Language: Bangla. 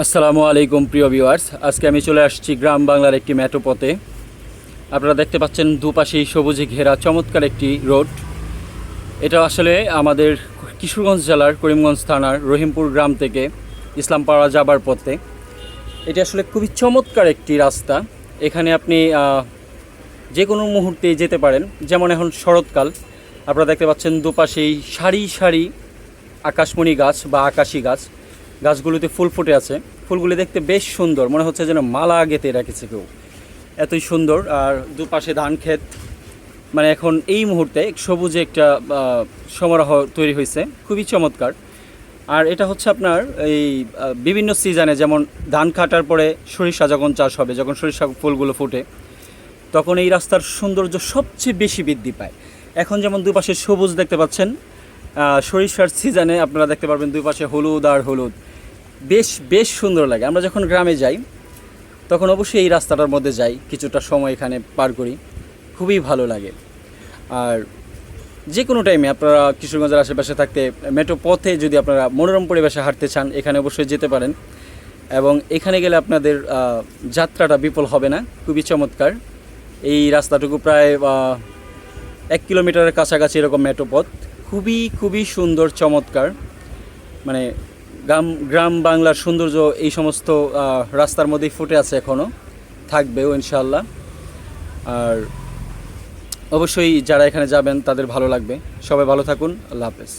আসসালামু আলাইকুম, প্রিয় ভিউয়ার্স। আজকে আমি চলে আসছি গ্রাম বাংলার একটি মেট্রোপথে আপনারা দেখতে পাচ্ছেন দুপাশেই সবুজে ঘেরা চমৎকার একটি রোড। এটা আসলে আমাদের কিশোরগঞ্জ জেলার করিমগঞ্জ থানার রহিমপুর গ্রাম থেকে ইসলামপাড়া যাবার পথে। এটা আসলে খুবই চমৎকার একটি রাস্তা। এখানে আপনি যে কোনো মুহূর্তে যেতে পারেন। যেমন এখন শরৎকাল। আপনারা দেখতে পাচ্ছেন দুপাশেই সারি সারি আকাশমণি গাছ বা আকাশি গাছ। গাছগুলোতে ফুল ফুটে আছে। ফুলগুলি দেখতে বেশ সুন্দর, মনে হচ্ছে যেন মালা গেঁথে রেখেছে কেউ। এতই সুন্দর, আর দুপাশে ধান ক্ষেত। মানে এখন এই মুহূর্তে সবুজে একটা সমারোহ তৈরি হয়েছে, খুবই চমৎকার। আর এটা হচ্ছে আপনার এই বিভিন্ন সিজনে যেমন ধান কাটার পরে সরিষা যখন চাষ হবে, যখন সরিষা ফুলগুলো ফুটে, তখন এই রাস্তার সৌন্দর্য সবচেয়ে বেশি বৃদ্ধি পায়। এখন যেমন দুপাশে সবুজ দেখতে পাচ্ছেন সরিষার সিজনে আপনারা দেখতে পারবেন দুই পাশে হলুদ আর হলুদ। বেশ বেশ সুন্দর লাগে। আমরা যখন গ্রামে যাই, তখন অবশ্যই এই রাস্তাটার মধ্যে যাই, কিছুটা সময় এখানে পার করি। খুবই ভালো লাগে। আর যে কোনো টাইমে আপনারা কিশোরগঞ্জের আশেপাশে থাকতে মেট্রো পথে যদি আপনারা মনোরম পরিবেশে হাঁটতে চান, এখানে অবশ্যই যেতে পারেন। এবং এখানে গেলে আপনাদের যাত্রাটা বিফল হবে না। খুবই চমৎকার। এই রাস্তাটুকু প্রায় এক কিলোমিটারের কাছাকাছি এরকম মেট্রো পথ। খুবই খুবই সুন্দর, চমৎকার। মানে গ্রাম গ্রাম বাংলার সৌন্দর্য এই সমস্ত রাস্তার মধ্যেই ফুটে আছে এখনও থাকবেও ইনশাল্লাহ আর অবশ্যই যারা এখানে যাবেন, তাদের ভালো লাগবে। সবাই ভালো থাকুন, আল্লাহ হাফেজ।